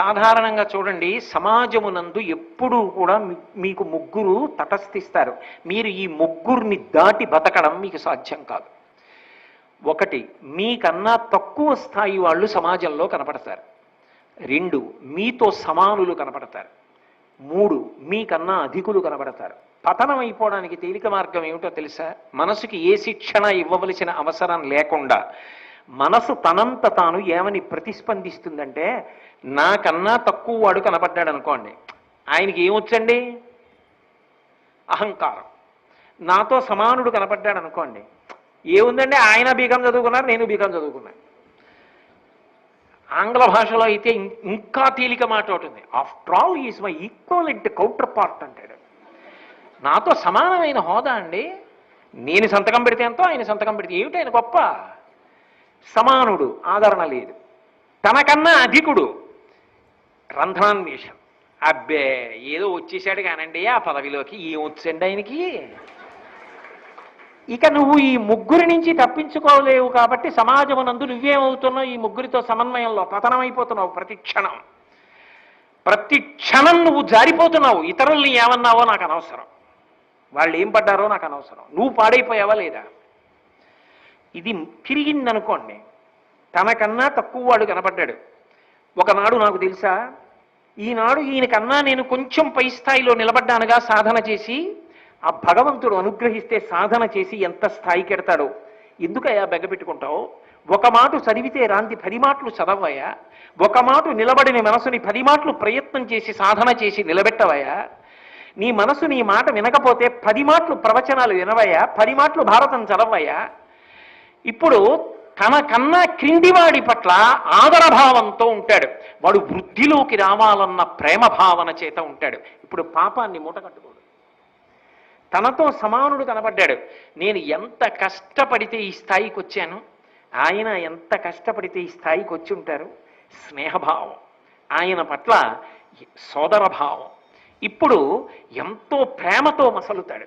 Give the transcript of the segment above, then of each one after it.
సాధారణంగా చూడండి సమాజమునందు ఎప్పుడూ కూడా మీకు ముగ్గురు తటస్థిస్తారు. మీరు ఈ ముగ్గురిని దాటి బతకడం మీకు సాధ్యం కాదు. ఒకటి మీకన్నా తక్కువ స్థాయి వాళ్ళు సమాజంలో కనపడతారు. రెండు మీతో సమానులు కనపడతారు. మూడు మీకన్నా అధికులు కనబడతారు పతనం అయిపోవడానికి తేలిక మార్గం ఏమిటో తెలుసా? మనసుకి ఏ శిక్షణ ఇవ్వవలసిన అవసరం లేకుండా మనసు తనంత తాను ఏమని ప్రతిస్పందిస్తుందంటే నాకన్నా తక్కువ వాడు కనపడ్డాడు అనుకోండి. ఆయనకి ఏమొచ్చండి అహంకారం. నాతో సమానుడు కనపడ్డాడు అనుకోండి. ఏముందండి? ఆయన బీకం చదువుకున్నారు నేను బీకాం చదువుకున్నాను ఆంగ్ల భాషలో అయితే ఇంకా తేలిక మాట ఉంటుంది after all is my equivalent counterpart అంటాడు. నాతో సమానమైన హోదా అండి. నేను సంతకం పెడితే ఎంతో ఆయన సంతకం పెడితే ఏమిటి? ఆయన గొప్ప సమానుడు ఆదరణ లేదు. తనకన్నా అధికుడు రంధ్రాన్వేషం అబ్బే ఏదో వచ్చేసాడు కానండి ఆ పదవిలోకి. ఏమొచ్చండి ఆయనకి? ఇక నువ్వు ఈ ముగ్గురి నుంచి తప్పించుకోలేవు కాబట్టి సమాజమునందు నువ్వేమవుతున్నావు? ఈ ముగ్గురితో సమన్వయంలో పతనమైపోతున్నావు ప్రతి క్షణం. ప్రతి క్షణం నువ్వు జారిపోతున్నావు. ఇతరుల్ని ఏమన్నావో నాకు అనవసరం. వాళ్ళు ఏం పడ్డారో నాకు అనవసరం. నువ్వు పాడైపోయావా లేదా? ఇది తిరిగిందనుకోండి తనకన్నా తక్కువ వాడు కనపడ్డాడు. ఒకనాడు నాకు తెలుసా ఈనాడు ఈయనకన్నా నేను కొంచెం పై స్థాయిలో నిలబడ్డానుగా సాధన చేసి ఆ భగవంతుడు అనుగ్రహిస్తే సాధన చేసి ఎంత స్థాయికి ఎడతాడో ఎందుకయ్యా బెగ్గపెట్టుకుంటావు ఒక మాట చదివితే రాంది పది మాటలు చదవయ్యా ఒక మాట నిలబడిన మనసుని పది మాటలు ప్రయత్నం చేసి సాధన చేసి నిలబెట్టవయ్యా? నీ మనసు నీ మాట వినకపోతే పది మాటలు ప్రవచనాలు వినవయ్యా? పది మాటలు భారతం చదవయ్యా ఇప్పుడు తన కన్నా క్రిందివాడి పట్ల ఆదరభావంతో ఉంటాడు. వాడు వృద్ధిలోకి రావాలన్న ప్రేమ భావన చేత ఉంటాడు. ఇప్పుడు పాపాన్ని మూట కట్టుకోడు. తనతో సమానుడు కనబడ్డాడు. నేను ఎంత కష్టపడితే ఈ స్థాయికి వచ్చాను? ఆయన ఎంత కష్టపడితే ఈ స్థాయికి వచ్చి ఉంటారు? స్నేహభావం. ఆయన పట్ల సోదరభావం. ఇప్పుడు ఎంతో ప్రేమతో మసలుతాడు.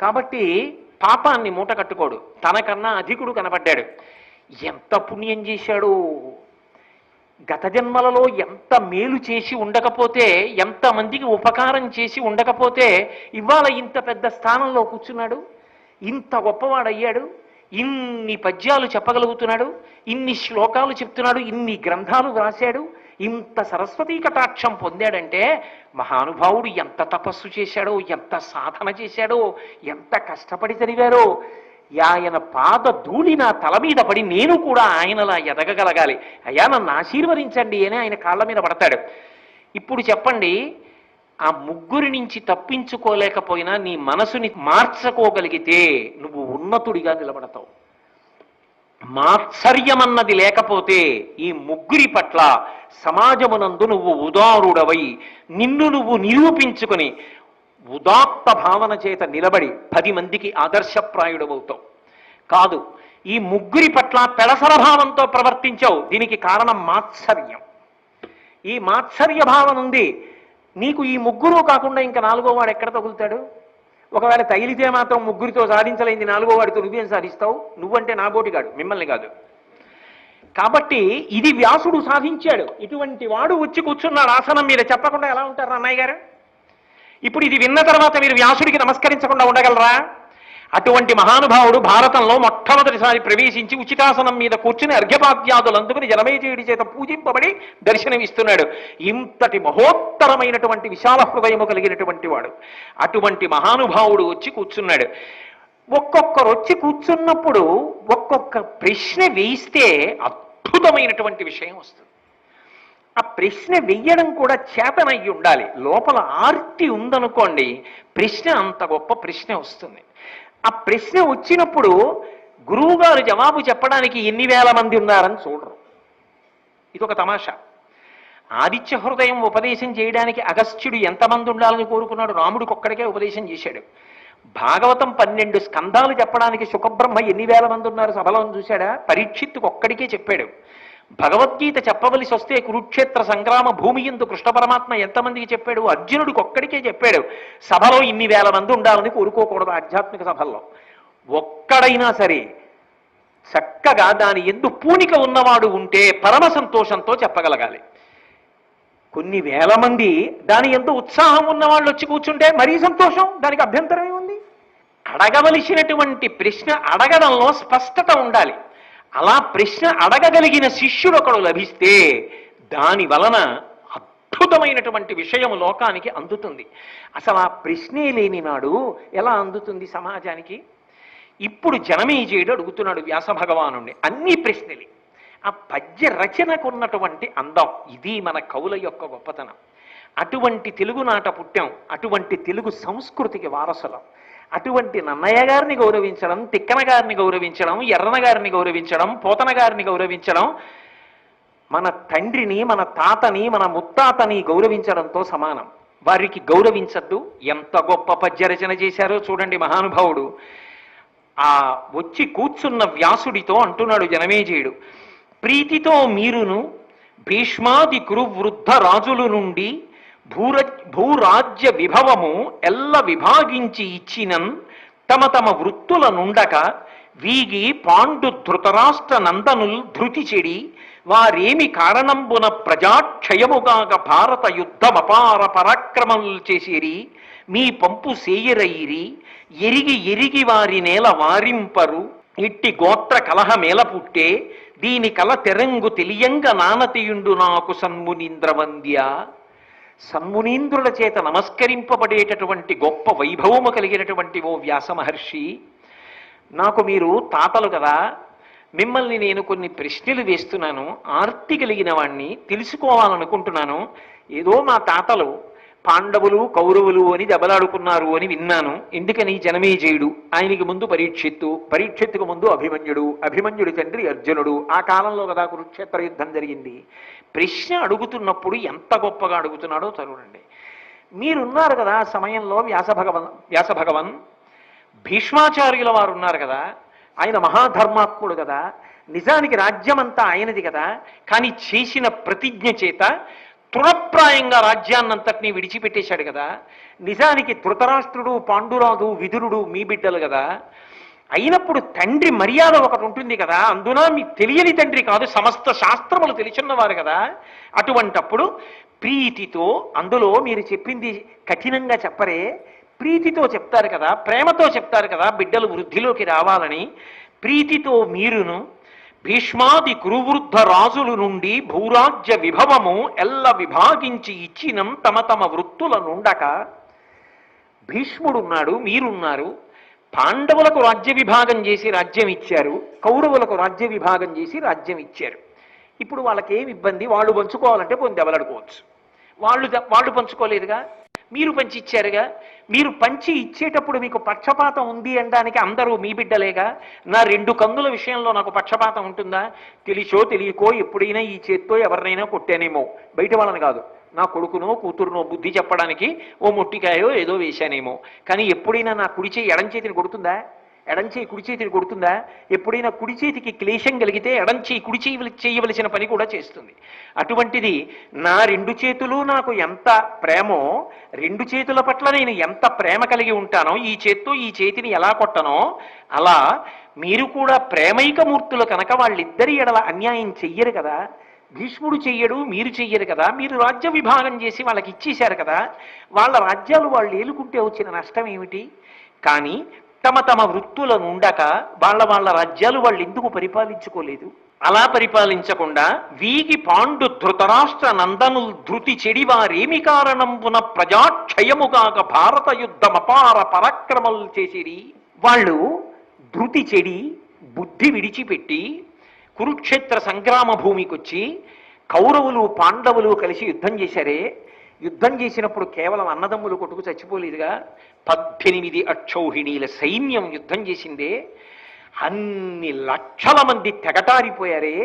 కాబట్టి పాపాన్ని మూట కట్టుకోడు. తనకన్నా అధికుడు కనబడ్డాడు. ఎంత పుణ్యం చేశాడో? గత జన్మలలో ఎంత మేలు చేసి ఉండకపోతే ఎంత మందికి ఉపకారం చేసి ఉండకపోతే ఇవాళ ఇంత పెద్ద స్థానంలో కూర్చున్నాడు? ఇంత గొప్పవాడయ్యాడు? ఇన్ని పద్యాలు చెప్పగలుగుతున్నాడు? ఇన్ని శ్లోకాలు చెప్తున్నాడు? ఇన్ని గ్రంథాలు వ్రాశాడు? ఇంత సరస్వతీ కటాక్షం పొందాడంటే మహానుభావుడు ఎంత తపస్సు చేశాడో ఎంత సాధన చేశాడో ఎంత కష్టపడి చదివారో ఆయన పాద ధూళి నా తల మీద పడి నేను కూడా ఆయనలా ఎదగగలగాలి. అయ్యా నన్ను ఆశీర్వదించండి అని ఆయన కాళ్ళ మీద పడతాడు. ఇప్పుడు చెప్పండి ఆ ముగ్గురి నుంచి తప్పించుకోలేకపోయినా నీ మనసుని మార్చుకోగలిగితే నువ్వు ఉన్నతుడిగా నిలబడతావు. మాత్సర్యమన్నది లేకపోతే ఈ ముగ్గురి పట్ల సమాజమునందు నువ్వు ఉదారుడవై నిన్ను నువ్వు నిరూపించుకుని ఉదాత్త భావన చేత నిలబడి పది మందికి ఆదర్శప్రాయుడవుతావు కాదు ఈ ముగ్గురి పట్ల పెడసర భావంతో ప్రవర్తించావు. దీనికి కారణం మాత్సర్యం. ఈ మాత్సర్య భావన ఉంది. నీకు ఈ ముగ్గురు కాకుండా ఇంకా నాలుగో వాడు ఎక్కడ తగులుతాడు? ఒకవేళ తగిలితే మాత్రం ముగ్గురితో సాధించలేని నాలుగో వాడితో నువ్వేం సాధిస్తావు? నువ్వంటే నాబోటిగాడు మిమ్మల్ని కాదు. కాబట్టి ఇది వ్యాసుడు సాధించాడు. ఇటువంటి వాడు వచ్చి కూర్చున్నాడు. ఆసనం మీద చెప్పకుండా ఎలా ఉంటారు అన్నయ్య గారు? ఇప్పుడు ఇది విన్న తర్వాత మీరు వ్యాసుడికి నమస్కరించకుండా ఉండగలరా? అటువంటి మహానుభావుడు భారతంలో మొట్టమొదటిసారి ప్రవేశించి ఉచితాసనం మీద కూర్చుని అర్ఘ్యపాద్యాదులు అందుకుని జలమేజయుడి చేత పూజింపబడి దర్శనమిస్తున్నాడు. ఇంతటి మహోత్తరమైనటువంటి విశాల హృదయము కలిగినటువంటి వాడు. అటువంటి మహానుభావుడు వచ్చి కూర్చున్నాడు. ఒక్కొక్కరు వచ్చి కూర్చున్నప్పుడు ఒక్కొక్క ప్రశ్న వేయిస్తే అద్భుతమైనటువంటి విషయం వస్తుంది. ఆ ప్రశ్న వెయ్యడం కూడా చేతనయ్యి ఉండాలి. లోపల ఆర్తి ఉందనుకోండి ప్రశ్న అంత గొప్ప ప్రశ్న వస్తుంది. ఆ ప్రశ్న వచ్చినప్పుడు గురువుగారు జవాబు చెప్పడానికి ఎన్ని వేల మంది ఉన్నారని చూడరు. ఇది ఒక తమాషా. ఆదిత్య హృదయం ఉపదేశం చేయడానికి అగస్త్యుడు ఎంతమంది ఉండాలని కోరుకున్నాడు? రాముడికి ఒక్కడికే ఉపదేశం చేశాడు. భాగవతం పన్నెండు స్కంధాలు చెప్పడానికి సుఖబ్రహ్మ ఎన్ని వేల మంది ఉన్నారు? సభలో చూశాడా? పరీక్షిత్తుకు ఒక్కడికే చెప్పాడు. భగవద్గీత చెప్పవలసి వస్తే కురుక్షేత్ర సంగ్రామ భూమి ఎందు కృష్ణ పరమాత్మ ఎంతమందికి చెప్పాడు? అర్జునుడికి ఒక్కడికే చెప్పాడు. సభలో ఇన్ని వేల మంది ఉండాలని కోరుకోకూడదు ఆధ్యాత్మిక సభల్లో. ఒక్కడైనా సరే చక్కగా దాని ఎందు పూనిక ఉన్నవాడు ఉంటే పరమ సంతోషంతో చెప్పగలగాలి. కొన్ని వేల మంది దాని ఎంతో ఉత్సాహం ఉన్నవాళ్ళు వచ్చి కూర్చుంటే మరీ సంతోషం? దానికి అభ్యంతరం ఏముంది అడగవలసినటువంటి ప్రశ్న అడగడంలో స్పష్టత ఉండాలి. అలా ప్రశ్న అడగగలిగిన శిష్యుడు ఒకడు లభిస్తే దాని వలన అద్భుతమైనటువంటి విషయం లోకానికి అందుతుంది. అసలు ఆ ప్రశ్నే లేని నాడు ఎలా అందుతుంది సమాజానికి? ఇప్పుడు జనమేజయుడు అడుగుతున్నాడు వ్యాస భగవాను అన్ని ప్రశ్నలే. ఆ పద్య రచనకు ఉన్నటువంటి అందం ఇది మన కవుల యొక్క గొప్పతనం. అటువంటి తెలుగునాట పుట్టాం అటువంటి తెలుగు సంస్కృతికి వారసులం. అటువంటి నన్నయ్య గారిని గౌరవించడం తిక్కన గారిని గౌరవించడం ఎర్రన గారిని గౌరవించడం పోతన గారిని గౌరవించడం మన తండ్రిని మన తాతని మన ముత్తాతని గౌరవించడంతో సమానం. వారికి గౌరవించద్దు. ఎంత గొప్ప పద్యరచన చేశారో చూడండి మహానుభావుడు. ఆ వచ్చి కూర్చున్న వ్యాసుడితో అంటున్నాడు జనమేజయుడు ప్రీతితో మీరును భీష్మాది కురు వృద్ధ రాజుల నుండి భూర భూరాజ్య విభవము ఎల్ల విభాగించి ఇచ్చినన్ తమ తమ వృత్తుల నుండక వీగి పాండు ధృతరాష్ట్ర నందనుల్ ధృతి చెడి వారేమి కారణంబున ప్రజాక్షయముగాక భారత యుద్ధమపార పరాక్రమములు చేసిరి మీ పంపు సేయరయిరి ఎరిగి ఎరిగి వారి నేల వారింపరు ఇట్టి గోత్ర కలహమేల పుట్టే దీని కల తెరంగు తెలియంగ నానతియుండు నాకు సన్మునీంద్రవంద్య సన్మునీంద్రుల చేత నమస్కరింపబడేటటువంటి గొప్ప వైభవము కలిగినటువంటి ఓ వ్యాస మహర్షి నాకు మీరు తాతలు కదా మిమ్మల్ని నేను కొన్ని ప్రశ్నలు వేస్తున్నాను ఆర్తి కలిగిన వాణ్ణి తెలుసుకోవాలనుకుంటున్నాను. ఏదో మా తాతలు పాండవులు కౌరవులు అని దెబ్బలాడుకున్నారు అని విన్నాను. ఎందుకని జనమేజయుడు ఆయనకి ముందు పరీక్షిత్తు పరీక్షిత్తుకు ముందు అభిమన్యుడు అభిమన్యుడి తండ్రి అర్జునుడు. ఆ కాలంలో కదా కురుక్షేత్ర యుద్ధం జరిగింది. ప్రశ్న అడుగుతున్నప్పుడు ఎంత గొప్పగా అడుగుతున్నాడో చదవండి మీరున్నారు కదా ఆ సమయంలో వ్యాస భగవన్ వ్యాస భగవన్ భీష్మాచార్యుల వారు ఉన్నారు కదా. ఆయన మహాధర్మాత్ముడు కదా. నిజానికి రాజ్యమంతా ఆయనది కదా. కానీ చేసిన ప్రతిజ్ఞ చేత తృణప్రాయంగా రాజ్యాన్నంతటినీ విడిచిపెట్టేశాడు కదా. నిజానికి ధృతరాష్ట్రుడు పాండురాజు విదురుడు మీ బిడ్డలు కదా. అయినప్పుడు తండ్రి మర్యాద ఒకటి ఉంటుంది కదా. అందున మీ తెలియని తండ్రి కాదు సమస్త శాస్త్రములు తెలిసిన్నవారు కదా. అటువంటప్పుడు ప్రీతితో అందులో మీరు చెప్పింది కఠినంగా చెప్పరే. ప్రీతితో చెప్తారు కదా ప్రేమతో చెప్తారు కదా బిడ్డలు వృద్ధిలోకి రావాలని. ప్రీతితో మీరును భీష్మాది కురువృద్ధ రాజుల నుండి భూరాజ్య విభవము ఎల్ల విభాగించి ఇచ్చినం తమ తమ వృత్తుల నుండక భీష్ముడున్నాడు మీరున్నారు పాండవులకు రాజ్య విభాగం చేసి రాజ్యం ఇచ్చారు కౌరవులకు రాజ్య విభాగం చేసి రాజ్యం ఇచ్చారు. ఇప్పుడు వాళ్ళకి ఏమి ఇబ్బంది? వాళ్ళు పంచుకోవాలంటే పొంది ఎవరడుకోవచ్చు వాళ్ళు వాళ్ళు పంచుకోలేదుగా? మీరు పంచి ఇచ్చారుగా? మీరు పంచి ఇచ్చేటప్పుడు మీకు పక్షపాతం ఉంది అనడానికి అందరూ మీ బిడ్డలేగా? నా రెండు కందుల విషయంలో నాకు పక్షపాతం ఉంటుందా? తెలిసో తెలియకో ఎప్పుడైనా ఈ చేత్తో ఎవరినైనా కొట్టానేమో. బయట వాళ్ళని కాదు. నా కొడుకునో కూతురునో బుద్ధి చెప్పడానికి ఓ మొట్టికాయో ఏదో వేశానేమో. కానీ ఎప్పుడైనా నా కుడి చేయి ఎడం చేతిని కొడుతుందా? ఎడంచేయి కుడి చేతిని కొడుతుందా? ఎప్పుడైనా కుడి చేతికి క్లేశం కలిగితే ఎడంచేయి కుడి చేయి చేయవలసిన పని కూడా చేస్తుంది. అటువంటిది నా రెండు చేతులు నాకు ఎంత ప్రేమో రెండు చేతుల పట్ల నేను ఎంత ప్రేమ కలిగి ఉంటానో ఈ చేత్తో ఈ చేతిని ఎలా కొట్టనో అలా మీరు కూడా ప్రేమైక మూర్తులు కనుక వాళ్ళిద్దరి ఎడల అన్యాయం చెయ్యరు కదా. భీష్ముడు చెయ్యడు మీరు చెయ్యరు కదా. మీరు రాజ్య విభాగం చేసి వాళ్ళకి ఇచ్చేశారు కదా. వాళ్ళ రాజ్యాలు వాళ్ళు ఏలుకుంటే వచ్చిన నష్టం ఏమిటి? కానీ తమ తమ వృత్తులను ఉండక వాళ్ళ వాళ్ళ రాజ్యాలు వాళ్ళు ఎందుకు పరిపాలించుకోలేదు? అలా పరిపాలించకుండా వీగి పాండు ధృతరాష్ట్ర నందనుల్ ధృతి చెడివారేమి కారణంబున ప్రజాక్షయముగాక భారత యుద్ధమపార పరాక్రమలు చేసిరి. వాళ్ళు ధృతి చెడి బుద్ధి విడిచిపెట్టి కురుక్షేత్ర సంగ్రామ భూమికొచ్చి కౌరవులు పాండవులు కలిసి యుద్ధం చేశారే. యుద్ధం చేసినప్పుడు కేవలం అన్నదమ్ములు కొట్టుకు చచ్చిపోలేదుగా. పద్దెనిమిది అక్షౌహిణీల సైన్యం యుద్ధం చేసిందే. అన్ని లక్షల మంది తెగటారిపోయారే.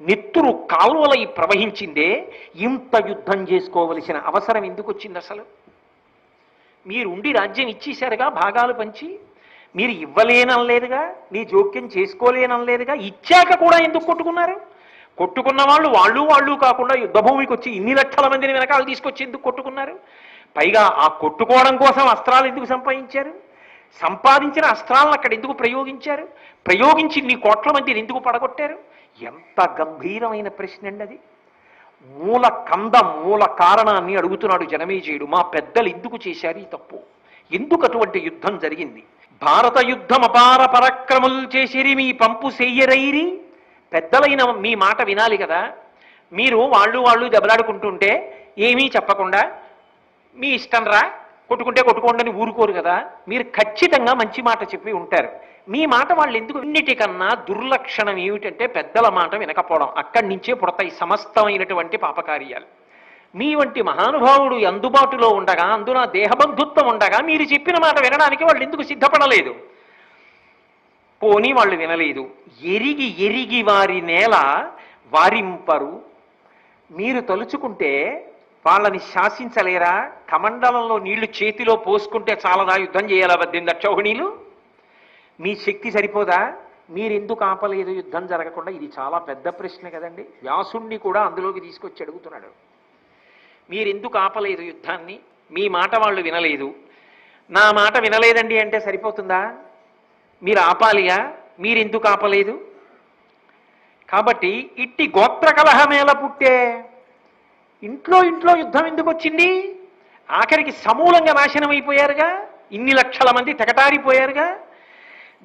నెత్తురు కాల్వలై ప్రవహించిందే. ఇంత యుద్ధం చేసుకోవలసిన అవసరం ఎందుకు వచ్చింది అసలు? మీరు ఉండి రాజ్యం ఇచ్చేశారుగా భాగాలు పంచి. మీరు ఇవ్వలేనలేదుగా నీ జోక్యం చేసుకోలేనలేదుగా ఇచ్చాక కూడా ఎందుకు కొట్టుకున్నారు? కొట్టుకున్న వాళ్ళు వాళ్ళు వాళ్ళు కాకుండా యుద్ధభూమికి వచ్చి ఇన్ని లక్షల మందిని వెనకాల తీసుకొచ్చి ఎందుకు కొట్టుకున్నారు? పైగా ఆ కొట్టుకోవడం కోసం అస్త్రాలు ఎందుకు సంపాదించారు? సంపాదించిన అస్త్రాలను అక్కడ ఎందుకు ప్రయోగించారు? ప్రయోగించి నీ కోట్ల మందిని ఎందుకు పడగొట్టారు? ఎంత గంభీరమైన ప్రశ్న అండి అది. మూల కంద మూల కారణాన్ని అడుగుతున్నాడు జనమేజయుడు. మా పెద్దలు ఎందుకు చేశారు ఈ తప్పు? ఎందుకు అటువంటి యుద్ధం జరిగింది? భారత యుద్ధం అపార పరాక్రములు చేసిరి మీ పంపు చెయ్యరైరి పెద్దలైన మీ మాట వినాలి కదా. మీరు వాళ్ళు వాళ్ళు దెబ్బలాడుకుంటుంటే ఏమీ చెప్పకుండా మీ ఇష్టం రా కొట్టుకుంటే కొట్టుకోండి అని ఊరుకోరు కదా. మీరు ఖచ్చితంగా మంచి మాట చెప్పి ఉంటారు. మీ మాట వాళ్ళు ఎందుకు అన్నిటికన్నా దుర్లక్షణం ఏమిటంటే పెద్దల మాట వినకపోవడం. అక్కడి నుంచే పుడతాయి సమస్తమైనటువంటి పాపకార్యాలు. మీ వంటి మహానుభావుడు అందుబాటులో ఉండగా అందున దేహబంధుత్వం ఉండగా మీరు చెప్పిన మాట వినడానికి వాళ్ళు ఎందుకు సిద్ధపడలేదు? పోనీ వాళ్ళు వినలేదు. ఎరిగి ఎరిగి వారి నేల వారింపరు. మీరు తలుచుకుంటే వాళ్ళని శాసించలేరా? కమండలంలో నీళ్ళు చేతిలో పోసుకుంటే చాలదా? యుద్ధం చేయాలా పద్దెనిమిది అక్షౌహిణీలు మీ శక్తి సరిపోదా? మీరెందుకు ఆపలేదు? యుద్ధం జరగకుండా? ఇది చాలా పెద్ద ప్రశ్న కదండి. వ్యాసుణ్ణి కూడా అందులోకి తీసుకొచ్చి అడుగుతున్నాడు. మీరెందుకు ఆపలేదు యుద్ధాన్ని? మీ మాట వాళ్ళు వినలేదు. నా మాట వినలేదండి అంటే సరిపోతుందా? మీరు ఆపాలియా? మీరెందుకు ఆపలేదు? కాబట్టి ఇట్టి గోత్ర కలహమేల పుట్టే? ఇంట్లో ఇంట్లో యుద్ధం ఎందుకు వచ్చింది? ఆఖరికి సమూలంగా నాశనం అయిపోయారుగా? ఇన్ని లక్షల మంది తెగటారిపోయారుగా?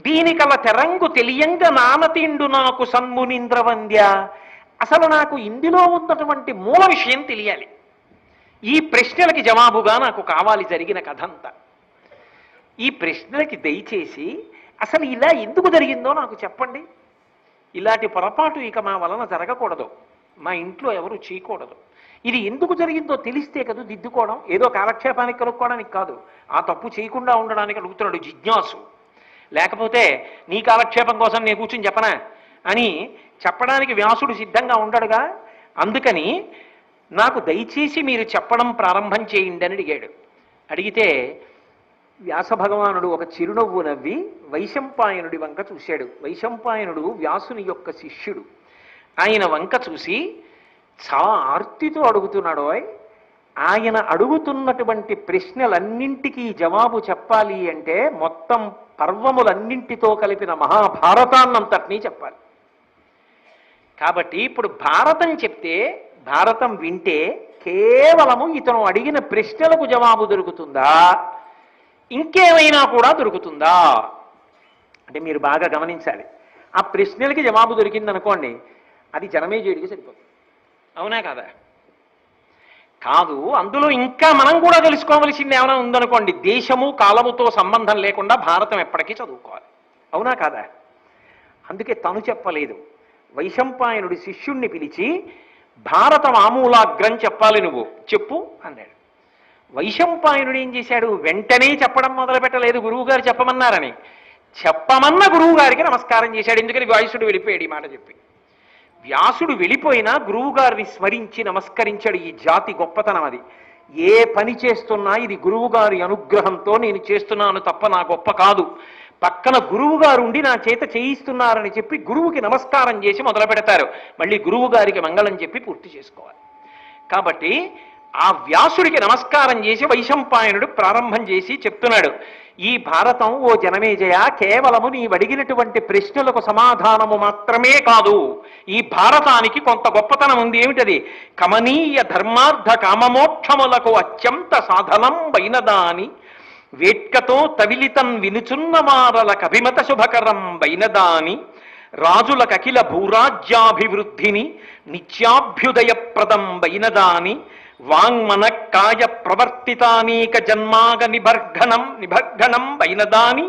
దీనికల తెరంగు తెలియంగా నానతిండు నాకు సన్మునింద్రవంద్య అసలు నాకు ఇందులో ఉన్నటువంటి మూల విషయం తెలియాలి. ఈ ప్రశ్నలకి జవాబుగా నాకు కావాలి జరిగిన కథంతా. ఈ ప్రశ్నలకి దయచేసి అసలు ఇలా ఎందుకు జరిగిందో నాకు చెప్పండి. ఇలాంటి పొరపాటు ఇక మా వలన జరగకూడదు. మా ఇంట్లో ఎవరు చేయకూడదు. ఇది ఎందుకు జరిగిందో తెలిస్తే కదా దిద్దుకోవడం. ఏదో కాలక్షేపానికి కనుక్కోవడానికి కాదు. ఆ తప్పు చేయకుండా ఉండడానికి అడుగుతున్నాడు జిజ్ఞాసు. లేకపోతే నీ కాలక్షేపం కోసం నేను కూర్చుని చెప్పనా? అని చెప్పడానికి వ్యాసుడు సిద్ధంగా ఉండడుగా. అందుకని నాకు దయచేసి మీరు చెప్పడం ప్రారంభం చేయండి అని అడిగాడు. అడిగితే వ్యాస భగవానుడు ఒక చిరునవ్వు నవ్వి వైశంపాయనుడి వంక చూశాడు. వైశంపాయనుడు వ్యాసుని యొక్క శిష్యుడు. ఆయన వంక చూసి చాలా ఆర్తితో అడుగుతున్నాడు ఆయన అడుగుతున్నటువంటి ప్రశ్నలన్నింటికీ జవాబు చెప్పాలి అంటే మొత్తం పర్వములన్నింటితో కలిపిన మహాభారతాన్నంతటినీ చెప్పాలి. కాబట్టి ఇప్పుడు భారతం చెప్తే భారతం వింటే కేవలము ఇతను అడిగిన ప్రశ్నలకు జవాబు దొరుకుతుందా? ఇంకేమైనా కూడా దొరుకుతుందా? అంటే మీరు బాగా గమనించాలి. ఆ ప్రశ్నలకి జవాబు దొరికింది అనుకోండి అది జనమేజయుడికి సరిపోతుంది. అవునా కదా? కాదు అందులో ఇంకా మనం కూడా తెలుసుకోవలసింది ఏమైనా ఉందనుకోండి దేశము కాలముతో సంబంధం లేకుండా భారతం ఎప్పటికీ చదువుకోవాలి. అవునా కాదా? అందుకే తను చెప్పలేదు. వైశంపాయనుడి శిష్యుణ్ణి పిలిచి భారత మామూలాగ్రం చెప్పాలి నువ్వు చెప్పు అన్నాడు. వైశంపాయనుడు ఏం చేశాడు? వెంటనే చెప్పడం మొదలు పెట్టలేదు గురువుగారు చెప్పమన్నారని. చెప్పమన్న గురువు గారికి నమస్కారం చేశాడు. ఎందుకని వ్యాసుడు వెళ్ళిపోయాడు ఈ మాట చెప్పి. వ్యాసుడు వెళ్ళిపోయినా గురువుగారిని స్మరించి నమస్కరించాడు. ఈ జాతి గొప్పతనం అది. ఏ పని చేస్తున్నా ఇది గురువుగారి అనుగ్రహంతో నేను చేస్తున్నాను తప్ప నా గొప్ప కాదు. పక్కన గురువు గారు ఉండి నా చేత చేయిస్తున్నారని చెప్పి గురువుకి నమస్కారం చేసి మొదలు పెడతారు మళ్ళీ గురువు గారికి మంగళం చెప్పి పూర్తి చేసుకోవాలి. కాబట్టి ఆ వ్యాసుడికి నమస్కారం చేసి వైశంపాయనుడు ప్రారంభం చేసి చెప్తున్నాడు ఈ భారతం ఓ జనమేజయ కేవలము నీవు అడిగినటువంటి ప్రశ్నలకు సమాధానము మాత్రమే కాదు. ఈ భారతానికి కొంత గొప్పతనం ఉంది. ఏమిటది? కమనీయ ధర్మార్థ కామమోక్షములకు అత్యంత సాధనం వైనదాని వేట్కతో తవిలితం వినుచున్న మారల కభిమత శుభకరం వైనదాని రాజుల కకిల భూరాజ్యాభివృద్ధిని నిత్యాభ్యుదయప్రదం వైనదాని వాంగ్మన కాయ ప్రవర్తితానీక జన్మాగ నిభర్ఘనం నిభర్ఘనం వైనదాని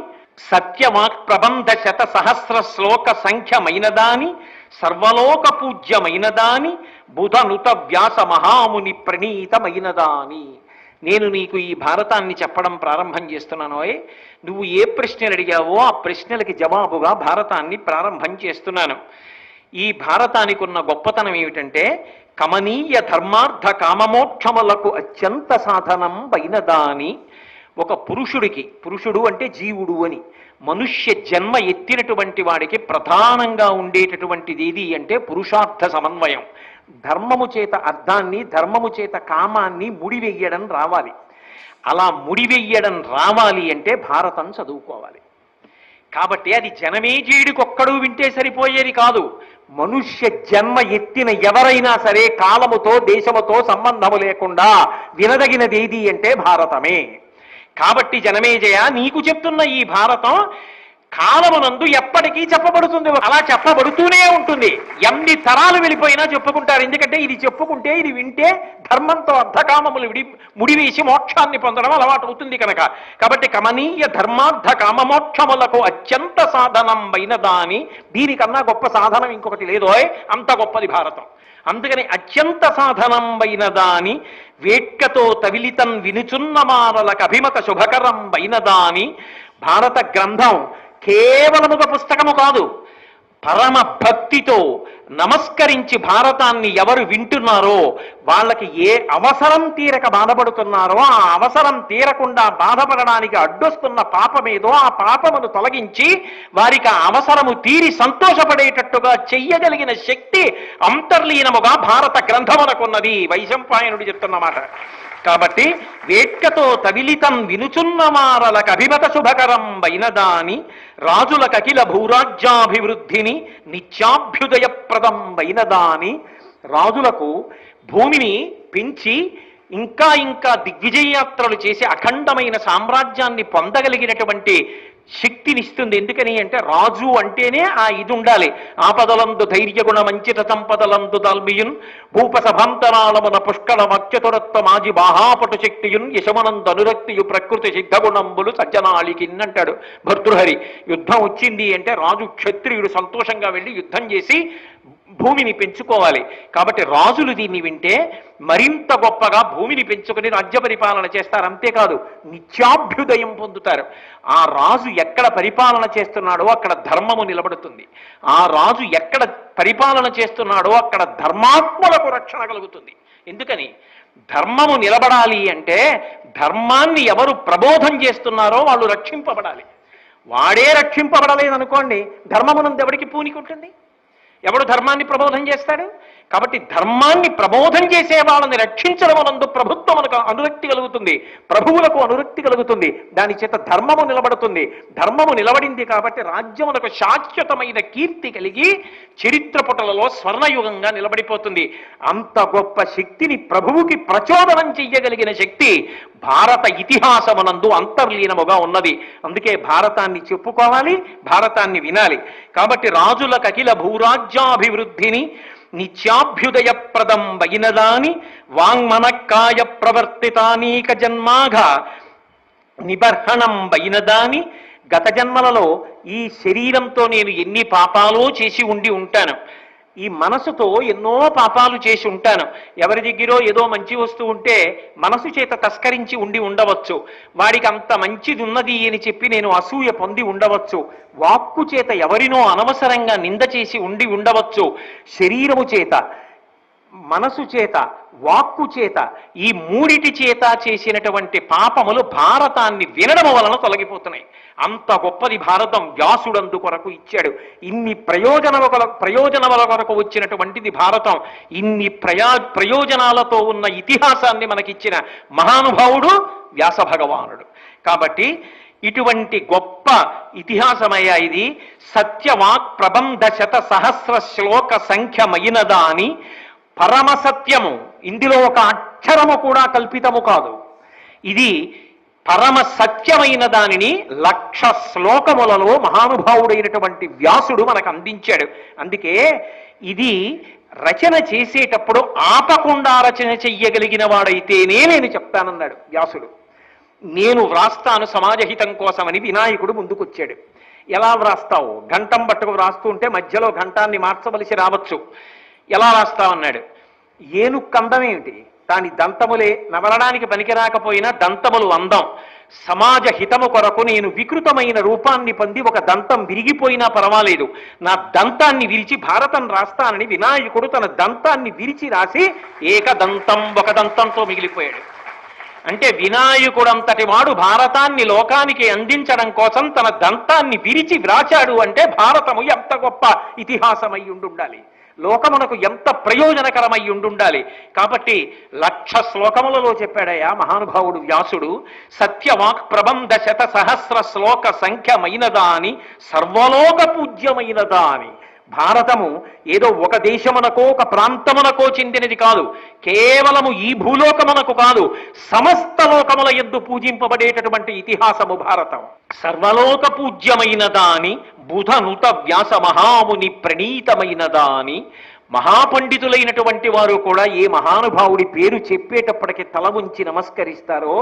సత్యవాక్ ప్రబంధ శత సహస్ర శ్లోక సంఖ్యమైనదాని సర్వలోక పూజ్యమైనదాని బుధనుత వ్యాస మహాముని ప్రణీతమైనదాని నేను నీకు ఈ భారతాన్ని చెప్పడం ప్రారంభం చేస్తున్నానోయ్ నువ్వు ఏ ప్రశ్నలు అడిగావో ఆ ప్రశ్నలకి జవాబుగా భారతాన్ని ప్రారంభం చేస్తున్నాను. ఈ భారతానికి ఉన్న గొప్పతనం ఏమిటంటే కమనీయ ధర్మార్థ కామమోక్షములకు అత్యంత సాధనం దాని ఒక పురుషుడికి పురుషుడు అంటే జీవుడు అని. మనుష్య జన్మ ఎత్తినటువంటి వాడికి ప్రధానంగా ఉండేటటువంటిది ఏది అంటే పురుషార్థ సమన్వయం. ధర్మము చేత అర్థాన్ని ధర్మము చేత కామాన్ని ముడివెయ్యడం రావాలి. అలా ముడివెయ్యడం రావాలి అంటే భారతం చదువుకోవాలి. కాబట్టి అది జనమేజీడికొక్కడు వింటే సరిపోయేది కాదు. మనుష్య జన్మ ఎత్తిన ఎవరైనా సరే కాలముతో దేశముతో సంబంధము లేకుండా వినదగినది ఏది అంటే భారతమే. కాబట్టి జనమేజయ నీకు చెప్తున్న ఈ భారతం కాలమునందు ఎప్పటికీ చెప్పబడుతుంది. అలా చెప్పబడుతూనే ఉంటుంది. ఎన్ని తరాలు వెళ్ళిపోయినా చెప్పుకుంటారు. ఎందుకంటే ఇది చెప్పుకుంటే ఇది వింటే ధర్మంతో అర్ధకామములు విడి ముడివేసి మోక్షాన్ని పొందడం అలవాటు అవుతుంది కనుక. కాబట్టి కమనీయ ధర్మార్థ కామమోక్షములకు అత్యంత సాధనం దాని దీనికన్నా గొప్ప సాధనం ఇంకొకటి లేదోయ్ అంత గొప్పది భారతం. అందుకని అత్యంత సాధనంబైన దాని వేట్కతో తవిలితం వినుచున్న మారలకు అభిమత శుభకరం బైన దాని భారత గ్రంథం కేవలముగా పుస్తకము కాదు. పరమ భక్తితో నమస్కరించి భారతాన్ని ఎవరు వింటున్నారో వాళ్ళకి ఏ అవసరం తీరక బాధపడుతున్నారో ఆ అవసరం తీరకుండా బాధపడడానికి అడ్డొస్తున్న పాపమేదో ఆ పాపమును తొలగించి వారికి ఆ అవసరము తీరి సంతోషపడేటట్టుగా చెయ్యగలిగిన శక్తి అంతర్లీనముగా భారత గ్రంథమునకున్నది. వైశంపాయనుడు చెప్తున్నమాట. కాబట్టి వేట్కతో తవిలితం వినుచున్న మారల అభిమత శుభకరం వైనదాని రాజుల కకిల భూరాజ్యాభివృద్ధిని నిత్యాభ్యుదయప్రదం వైనదాని రాజులకు భూమిని పెంచి ఇంకా ఇంకా దిగ్విజయయాత్రలు చేసి అఖండమైన సామ్రాజ్యాన్ని పొందగలిగినటువంటి శక్తినిస్తుంది. ఎందుకని అంటే రాజు అంటేనే ఆ ఇది ఉండాలి. ఆపదలందు ధైర్యగుణ మంచిత సంపదలందు దాల్మియున్ భూపసభంతరాళమున పుష్కల మత్యతురత్వ మాజి బాహాపటు శక్తియున్ యశమనంద అనురక్తియు ప్రకృతి సిద్ధగుణంబులు సజ్జనాళికిన్ అంటాడు భర్తృహరి. యుద్ధం వచ్చింది అంటే రాజు క్షత్రియుడు సంతోషంగా వెళ్ళి యుద్ధం చేసి భూమిని పెంచుకోవాలి. కాబట్టి రాజులు దీన్ని వింటే మరింత గొప్పగా భూమిని పెంచుకొని రాజ్య పరిపాలన చేస్తారు. అంతేకాదు నిత్యాభ్యుదయం పొందుతారు. ఆ రాజు ఎక్కడ పరిపాలన చేస్తున్నాడో అక్కడ ధర్మము నిలబడుతుంది. ఆ రాజు ఎక్కడ పరిపాలన చేస్తున్నాడో అక్కడ ధర్మాత్మలకు రక్షణ కలుగుతుంది. ఎందుకని? ధర్మము నిలబడాలి అంటే ధర్మాన్ని ఎవరు ప్రబోధం చేస్తున్నారో వాళ్ళు రక్షింపబడాలి. వాడే రక్షింపబడలేదనుకోండి ధర్మమునందు ఎవడికి పూనికుంటుంది? ఎవడు ధర్మాన్ని ప్రబోధం చేస్తాడు? కాబట్టి ధర్మాన్ని ప్రబోధం చేసే వాళ్ళని రక్షించడమునందు ప్రభుత్వమునకు అనురక్తి కలుగుతుంది. ప్రభువులకు అనురక్తి కలుగుతుంది. దాని చేత ధర్మము నిలబడుతుంది. ధర్మము నిలబడింది కాబట్టి రాజ్యమునకు శాశ్వతమైన కీర్తి కలిగి చరిత్ర పుటలలో స్వర్ణయుగంగా నిలబడిపోతుంది. అంత గొప్ప శక్తిని ప్రభువుకి ప్రచోదనం చెయ్యగలిగిన శక్తి భారత ఇతిహాసమునందు అంతర్లీనముగా ఉన్నది. అందుకే భారతాన్ని చెప్పుకోవాలి భారతాన్ని వినాలి. కాబట్టి రాజులకు అఖిల భూరాజ్యాభివృద్ధిని నిత్యాభ్యుదయప్రదం వైనదాని వాంగ్మనక్కాయ ప్రవర్తితానీక జన్మాఘ. నిబర్హణం వైనదాని. గత జన్మలలో ఈ శరీరంతో నేను ఎన్ని పాపాలో చేసి ఉండి ఉంటాను. ఈ మనసుతో ఎన్నో పాపాలు చేసి ఉంటాను. ఎవరి దగ్గరో ఏదో మంచి వస్తూ ఉంటే మనసు చేత తస్కరించి ఉండి ఉండవచ్చు. వాడికి అంత మంచిది ఉన్నది అని చెప్పి నేను అసూయ పొంది ఉండవచ్చు. వాక్కు చేత ఎవరినో అనవసరంగా నింద చేసి ఉండి ఉండవచ్చు. శరీరము చేత మనసు చేత వాక్కు చేత ఈ మూడిటి చేత చేసినటువంటి పాపములు భారతాన్ని వినడం వలన తొలగిపోతున్నాయి. అంత గొప్పది భారతం వ్యాసుడందు కొరకు ఇచ్చాడు. ఇన్ని ప్రయోజనముల ప్రయోజనముల కొరకు వచ్చినటువంటిది భారతం ఇన్ని ప్రయా ప్రయోజనాలతో ఉన్న ఇతిహాసాన్ని మనకిచ్చిన మహానుభావుడు వ్యాస భగవానుడు కాబట్టి ఇటువంటి గొప్ప ఇతిహాసమయ్యా ఇది సత్యవాక్ ప్రబంధ శత సహస్ర శ్లోక సంఖ్యమైనదా అని పరమ సత్యము ఇందులో ఒక అక్షరము కూడా కల్పితము కాదు. ఇది పరమ సత్యమైన దానిని లక్ష శ్లోకములలో మహానుభావుడైనటువంటి వ్యాసుడు మనకు అందించాడు. అందుకే ఇది రచన చేసేటప్పుడు ఆపకుండా రచన చెయ్యగలిగిన వాడైతేనే నేను చెప్తానన్నాడు వ్యాసుడు. నేను వ్రాస్తాను సమాజహితం కోసమని వినాయకుడు ముందుకొచ్చాడు. ఎలా వ్రాస్తావు? ఘంటం పట్టుకు వ్రాస్తూ ఉంటే మధ్యలో ఘంటాన్ని మార్చవలసి రావచ్చు. ఎలా రాస్తామన్నాడు ఏను అందం ఏమిటి? దాని దంతములే నవలడానికి పనికిరాకపోయినా దంతములు అందం. సమాజ హితము కొరకు నేను వికృతమైన రూపాన్ని పొంది ఒక దంతం విరిగిపోయినా పర్వాలేదు. నా దంతాన్ని విరిచి భారతం రాస్తానని వినాయకుడు తన దంతాన్ని విరిచి రాసి ఏక దంతం ఒక దంతంతో మిగిలిపోయాడు. అంటే వినాయకుడంతటి వాడు భారతాన్ని లోకానికి అందించడం కోసం తన దంతాన్ని విరిచి వ్రాచాడు అంటే భారతము ఎంత గొప్ప ఇతిహాసమై ఉండుండాలి. లోకమునకు ఎంత ప్రయోజనకరమై ఉండుండాలి. కాబట్టి లక్ష శ్లోకములలో చెప్పాడయ్యా మహానుభావుడు వ్యాసుడు సత్యవాక్ ప్రబంధ శత సహస్ర శ్లోక సంఖ్యమైనదా అని సర్వలోక పూజ్యమైనదా అని భారతము ఏదో ఒక దేశమునకో ఒక ప్రాంతమునకో చెందినది కాదు. కేవలము ఈ భూలోకమునకు కాదు సమస్త లోకముల ఎద్దు పూజింపబడేటటువంటి ఇతిహాసము భారతం. సర్వలోక పూజ్యమైన దాని బుధనుత వ్యాస మహాముని ప్రణీతమైన దాని మహాపండితులైనటువంటి వారు కూడా ఏ మహానుభావుడి పేరు చెప్పేటప్పటికి తల ఉంచి నమస్కరిస్తారో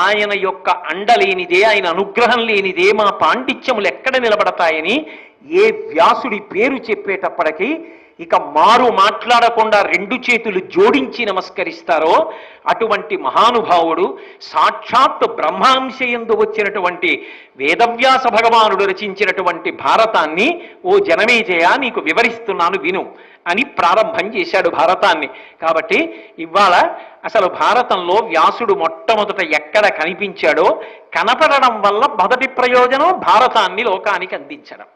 ఆయన యొక్క అండ లేనిదే ఆయన అనుగ్రహం లేనిదే మా పాండిత్యములు ఎక్కడ నిలబడతాయని ఏ వ్యాసుడి పేరు చెప్పేటప్పటికీ ఇక మారు మాట్లాడకుండా రెండు చేతులు జోడించి నమస్కరిస్తారో అటువంటి మహానుభావుడు సాక్షాత్ బ్రహ్మాంశయందు వచ్చినటువంటి వేదవ్యాస భగవానుడు రచించినటువంటి భారతాన్ని ఓ జనమేజయ నీకు వివరిస్తున్నాను విను అని ప్రారంభం చేశాడు భారతాన్ని. కాబట్టి ఇవాళ అసలు భారతంలో వ్యాసుడు మొట్టమొదట ఎక్కడ కనిపించాడో కనపడడం వల్ల మొదటి ప్రయోజనం భారతాన్ని లోకానికి అందించడం.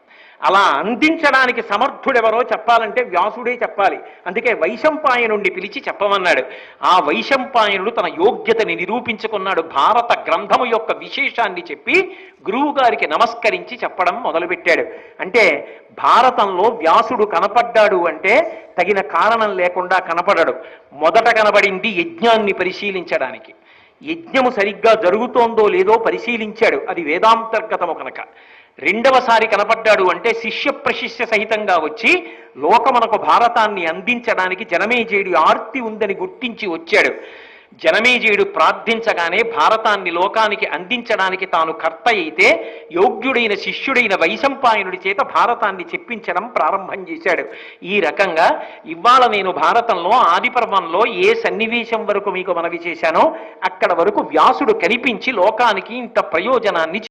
అలా అందించడానికి సమర్థుడెవరో చెప్పాలంటే వ్యాసుడే చెప్పాలి. అందుకే వైశంపాయనుండి పిలిచి చెప్పమన్నాడు. ఆ వైశంపాయనుడు తన యోగ్యతని నిరూపించుకున్నాడు. భారత గ్రంథము యొక్క విశేషాన్ని చెప్పి గురువు గారికి నమస్కరించి చెప్పడం మొదలుపెట్టాడు. అంటే భారతంలో వ్యాసుడు కనపడ్డాడు అంటే తగిన కారణం లేకుండా కనపడడు. మొదట కనబడింది యజ్ఞాన్ని పరిశీలించడానికి. యజ్ఞము సరిగ్గా జరుగుతోందో లేదో పరిశీలించాడు. అది వేదాంతర్గతము కనుక. రెండవసారి కనపడ్డాడు అంటే శిష్య ప్రశిష్య సహితంగా వచ్చి లోకమునకు భారతాన్ని అందించడానికి జనమేజయుడు ఆర్తి ఉందని గుర్తించి వచ్చాడు. జనమేజయుడు ప్రార్థించగానే భారతాన్ని లోకానికి అందించడానికి తాను కర్త అయితే యోగ్యుడైన శిష్యుడైన వైశంపాయనుడి చేత భారతాన్ని చెప్పించడం ప్రారంభం చేశాడు. ఈ రకంగా ఇవాళ నేను భారతంలో ఆదిపర్వంలో ఏ సన్నివేశం వరకు మీకు మనవి చేశానో అక్కడ వరకు వ్యాసుడు కనిపించి లోకానికి ఇంత ప్రయోజనాన్ని